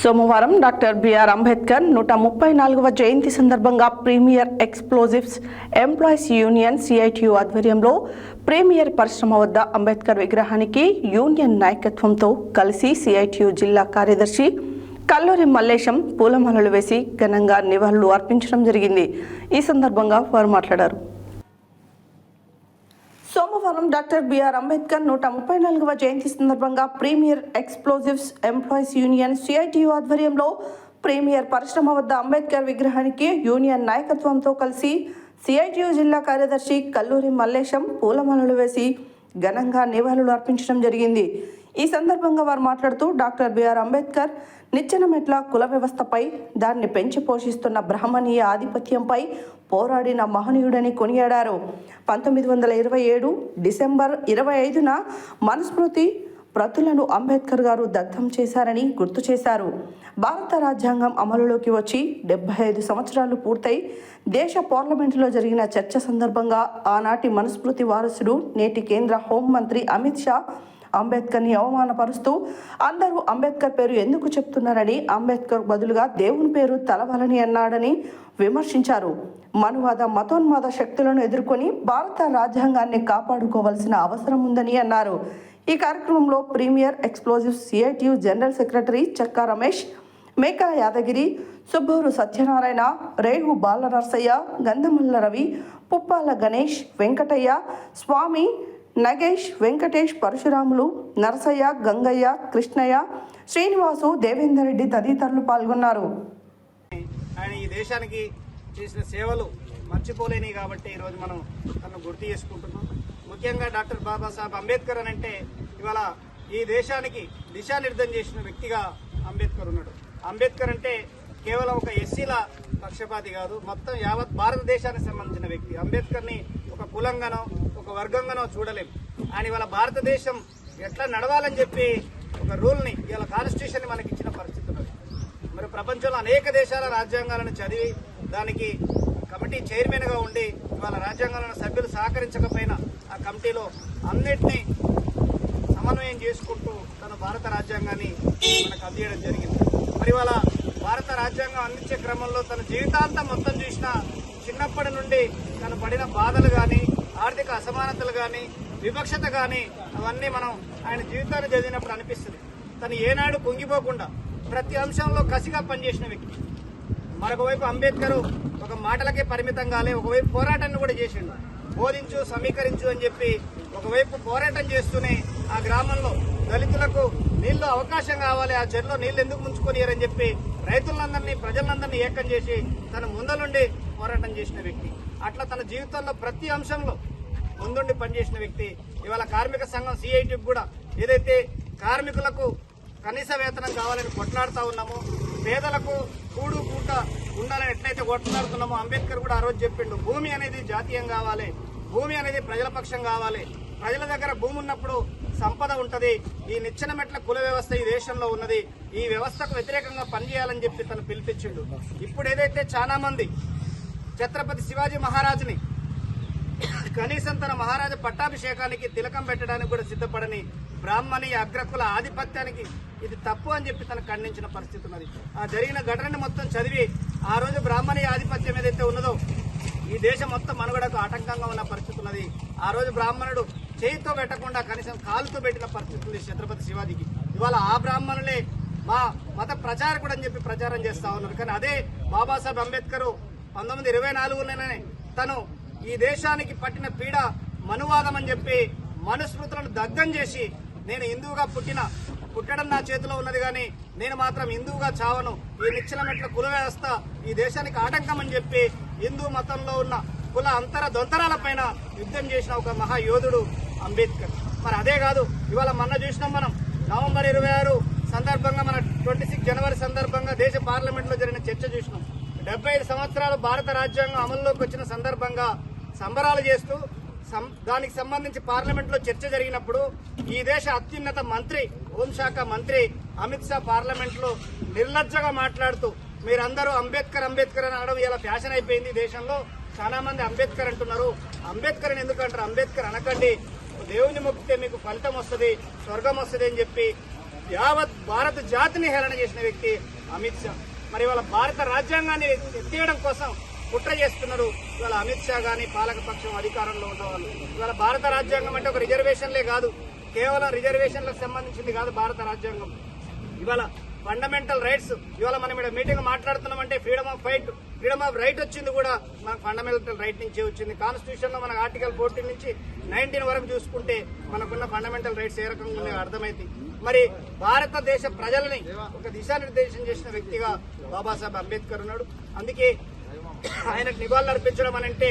సోమవారం doctor BR Ambedkar నూట ముప్పై నాలుగవ జయంతి సందర్భంగా premier explosives employees union CITU ఆధ్వర్యంలో ప్రీమియర్ పరిశ్రమ వద్ద అంబేద్కర్ విగ్రహానికి యూనియన్ నాయకత్వంతో కలిసి సిఐటియు జిల్లా కార్యదర్శి కల్లూరి మల్లేశం పూలమాలలు వేసి ఘనంగా నివాళులు అర్పించడం జరిగింది. ఈ సందర్భంగా వారు మాట్లాడారు. సోమవారం డాక్టర్ బిఆర్ అంబేద్కర్ నూట ముప్పై నాలుగవ జయంతి సందర్భంగా premier explosives employees union CITU ఆధ్వర్యంలో ప్రీమియర్ పరిశ్రమ వద్ద అంబేద్కర్ విగ్రహానికి యూనియన్ నాయకత్వంతో కలిసి సిఐటియు జిల్లా కార్యదర్శి కల్లూరి మల్లేశం పూలమాలలు వేసి ఘనంగా నివాళులు అర్పించడం జరిగింది. ఈ సందర్భంగా వారు మాట్లాడుతూ డాక్టర్ బిఆర్ అంబేద్కర్ నిచ్చెన మెట్ల కుల వ్యవస్థపై దాన్ని పెంచి పోషిస్తున్న బ్రాహ్మణీయ ఆధిపత్యంపై పోరాడిన మహనీయుడని కొనియాడారు. పంతొమ్మిది వందల ఇరవై ఏడు డిసెంబర్ ఇరవై ఐదున మనుస్మృతి ప్రతులను అంబేద్కర్ గారు దత్తం చేశారని గుర్తు చేశారు. భారత రాజ్యాంగం అమలులోకి వచ్చి డెబ్బై ఐదు సంవత్సరాలు పూర్తయి దేశ పార్లమెంటులో జరిగిన చర్చ సందర్భంగా ఆనాటి మనుస్మృతి వారసుడు నేటి కేంద్ర హోంమంత్రి అమిత్ షా అంబేద్కర్ని అవమానపరుస్తూ అందరూ అంబేద్కర్ పేరు ఎందుకు చెప్తున్నారని అంబేద్కర్ బదులుగా దేవుని పేరు తలవాలని అన్నాడని విమర్శించారు. మనువాద మతోన్మాద శక్తులను ఎదుర్కొని భారత రాజ్యాంగాన్ని కాపాడుకోవాల్సిన అవసరం ఉందని అన్నారు. ఈ కార్యక్రమంలో premier explosive CITU general secretary Chakka Ramesh Meka Yadagiri Subburu Satyanarayana రేగు బాలనరసయ్య గంధమల్ల రవి పుప్పాల గణేష్ వెంకటయ్య స్వామి నగేష్ వెంకటేష్ పరశురాములు నరసయ్య గంగయ్య కృష్ణయ్య శ్రీనివాసు దేవేందర్ రెడ్డి తదితరులు పాల్గొన్నారు. ఆయన ఈ దేశానికి చేసిన సేవలు మర్చిపోలేని కాబట్టి ఈరోజు మనం తను గుర్తు చేసుకుంటున్నాం. ముఖ్యంగా డాక్టర్ బాబాసాహెబ్ అంబేద్కర్ అని అంటే ఇవాళ ఈ దేశానికి దిశానిర్దేశం చేసిన వ్యక్తిగా అంబేద్కర్ ఉన్నాడు. అంబేద్కర్ అంటే కేవలం ఒక ఎస్సీల పక్షపాతి కాదు మొత్తం యావత్ భారతదేశానికి సంబంధించిన వ్యక్తి. అంబేద్కర్ని ఒక కులంగానో ఒక వర్గంగానో చూడలేం. అని ఇవాళ భారతదేశం ఎట్లా నడవాలని చెప్పి ఒక రూల్ని ఇవాళ కాన్స్టిట్యూషన్ మనకి ఇచ్చిన పరిస్థితి ఉన్నది. మరి ప్రపంచంలో అనేక దేశాల రాజ్యాంగాలను చదివి దానికి కమిటీ చైర్మన్గా ఉండి ఇవాళ రాజ్యాంగాలను సభ్యులు సహకరించకపోయినా ఆ కమిటీలో అన్నిటినీ సమన్వయం చేసుకుంటూ తన భారత రాజ్యాంగాన్ని మనకు అందియడం జరిగింది. మరి ఇవాళ భారత రాజ్యాంగం అందించే క్రమంలో తన జీవితాంతం మొత్తం చూసిన చిన్నప్పటి నుండి తను పడిన బాధలు కానీ అసమానతలు కానీ వివక్షత కానీ అవన్నీ మనం ఆయన జీవితాన్ని చదివినప్పుడు అనిపిస్తుంది. తను ఏనాడు కుంగిపోకుండా ప్రతి అంశంలో కసిగా పనిచేసిన వ్యక్తి. మరొకవైపు అంబేద్కర్ ఒక మాటలకే పరిమితం కాలే ఒకవైపు పోరాటాన్ని కూడా చేసిండు. బోధించు సమీకరించు అని చెప్పి ఒకవైపు పోరాటం చేస్తూనే ఆ గ్రామంలో దళితులకు నీళ్ళు అవకాశం కావాలి ఆ చెరులో నీళ్ళు ఎందుకు ముంచుకొనియరని చెప్పి రైతులందరినీ ప్రజలందరినీ ఏకం చేసి తన ముందలుండి పోరాటం చేసిన వ్యక్తి. అట్లా తన జీవితంలో ప్రతి అంశంలో ముందుండి పనిచేసిన వ్యక్తి. ఇవాళ కార్మిక సంఘం సిఐటి కూడా ఏదైతే కార్మికులకు కనీస వేతనం కావాలని కొట్లాడుతూ ఉన్నామో పేదలకు కూడు కూట ఉండాలని ఎట్లయితే కొట్లాడుతున్నామో అంబేద్కర్ కూడా ఆ రోజు చెప్పిండు భూమి అనేది జాతీయం కావాలి భూమి అనేది ప్రజల పక్షం కావాలి ప్రజల దగ్గర భూమి ఉన్నప్పుడు సంపద ఉంటుంది ఈ నిచ్చెన మెట్ల కుల వ్యవస్థ ఈ దేశంలో ఉన్నది ఈ వ్యవస్థకు వ్యతిరేకంగా పనిచేయాలని చెప్పి తను పిలిపించిండు. ఇప్పుడు ఏదైతే చాలా మంది ఛత్రపతి శివాజీ మహారాజుని కనీసం తన మహారాజ పట్టాభిషేకానికి తిలకం పెట్టడానికి కూడా సిద్ధపడని బ్రాహ్మణి అగ్రకుల ఆధిపత్యానికి ఇది తప్పు అని చెప్పి తను ఖండించిన పరిస్థితి ఉన్నది. ఆ జరిగిన ఘటనని మొత్తం చదివి ఆ రోజు బ్రాహ్మణి ఆధిపత్యం ఏదైతే ఉన్నదో ఈ దేశం మొత్తం మనుగడకు ఆటంకంగా ఉన్న పరిస్థితి ఉన్నది. ఆ రోజు బ్రాహ్మణుడు చేయితో పెట్టకుండా కనీసం కాలుతో పెట్టిన పరిస్థితి ఉంది ఛత్రపతి శివాజీకి. ఇవాళ ఆ బ్రాహ్మణులే మా మత ప్రచారకుడు అని చెప్పి ప్రచారం చేస్తా ఉన్నారు. కానీ అదే బాబాసాహెబ్ అంబేద్కర్ పంతొమ్మిది ఇరవై నాలుగులోనే తను ఈ దేశానికి పట్టిన పీడ మనువాదం అని చెప్పి మనుస్మృతులను దగ్ధం చేసి నేను హిందువుగా పుట్టిన పుట్టడం నా చేతిలో ఉన్నది కానీ నేను మాత్రం హిందువుగా చావను. ఈ నిచ్చెన మెట్ల కుల వ్యవస్థ ఈ దేశానికి ఆటంకం అని చెప్పి హిందూ మతంలో ఉన్న కుల అంతర దొంతరాల పైన యుద్ధం చేసిన ఒక మహాయోధుడు అంబేద్కర్. మరి అదే కాదు ఇవాళ మొన్న చూసినాం మనం. నవంబర్ ఇరవై ఆరు సందర్భంగా మన ట్వంటీ సిక్స్ జనవరి సందర్భంగా దేశ పార్లమెంట్లో జరిగిన చర్చ చూసినాం. డెబ్బై ఐదు సంవత్సరాలు భారత రాజ్యాంగం అమల్లోకి వచ్చిన సందర్భంగా సంబరాలు చేస్తూ సం- దానికి సంబంధించి పార్లమెంట్లో చర్చ జరిగినప్పుడు ఈ దేశ అత్యున్నత మంత్రి హోంశాఖ మంత్రి అమిత్ షా పార్లమెంట్లో నిర్లజ్జగా మాట్లాడుతూ మీరందరూ అంబేద్కర్ అంబేద్కర్ అని అనడం ఇలా ఫ్యాషన్ అయిపోయింది దేశంలో. చాలా మంది అంబేద్కర్ అంటున్నారు. అంబేద్కర్ అని ఎందుకంటారు అంబేద్కర్ అనకండి. దేవుని మొక్కితే మీకు ఫలితం వస్తుంది స్వర్గం వస్తుంది అని చెప్పి యావత్ భారత జాతిని హేళన చేసిన వ్యక్తి అమిత్ షా. మరి వాళ్ళ భారత రాజ్యాంగాన్ని ఎత్తేయడం కోసం కుట్ర చేస్తున్నారు. ఇవాళ అమిత్ షా కానీ పాలకపక్షం అధికారంలో ఉన్నవాళ్ళు. ఇవాళ భారత రాజ్యాంగం అంటే ఒక రిజర్వేషన్లే కాదు. కేవలం రిజర్వేషన్లకు సంబంధించింది కాదు భారత రాజ్యాంగం. ఇవాళ ఫండమెంటల్ రైట్స్ ఇవాళ మనం ఇక్కడ meeting మాట్లాడుతున్నామంటే freedom of fight freedom of right వచ్చింది కూడా మనకు ఫండమెంటల్ రైట్ నుంచే వచ్చింది. కాన్స్టిట్యూషన్లో మనకు ఆర్టికల్ ఫోర్టీన్ నుంచి నైన్టీన్ వరకు చూసుకుంటే మనకున్న ఫండమెంటల్ రైట్స్ ఏ రకంగా ఉన్నాయో అర్థమైంది. మరి భారతదేశ ప్రజలని ఒక దిశానిర్దేశం చేసిన వ్యక్తిగా బాబాసాహెబ్ అంబేద్కర్ ఉన్నాడు. అందుకే ఆయనకు నివాళులు అర్పించడం అనంటే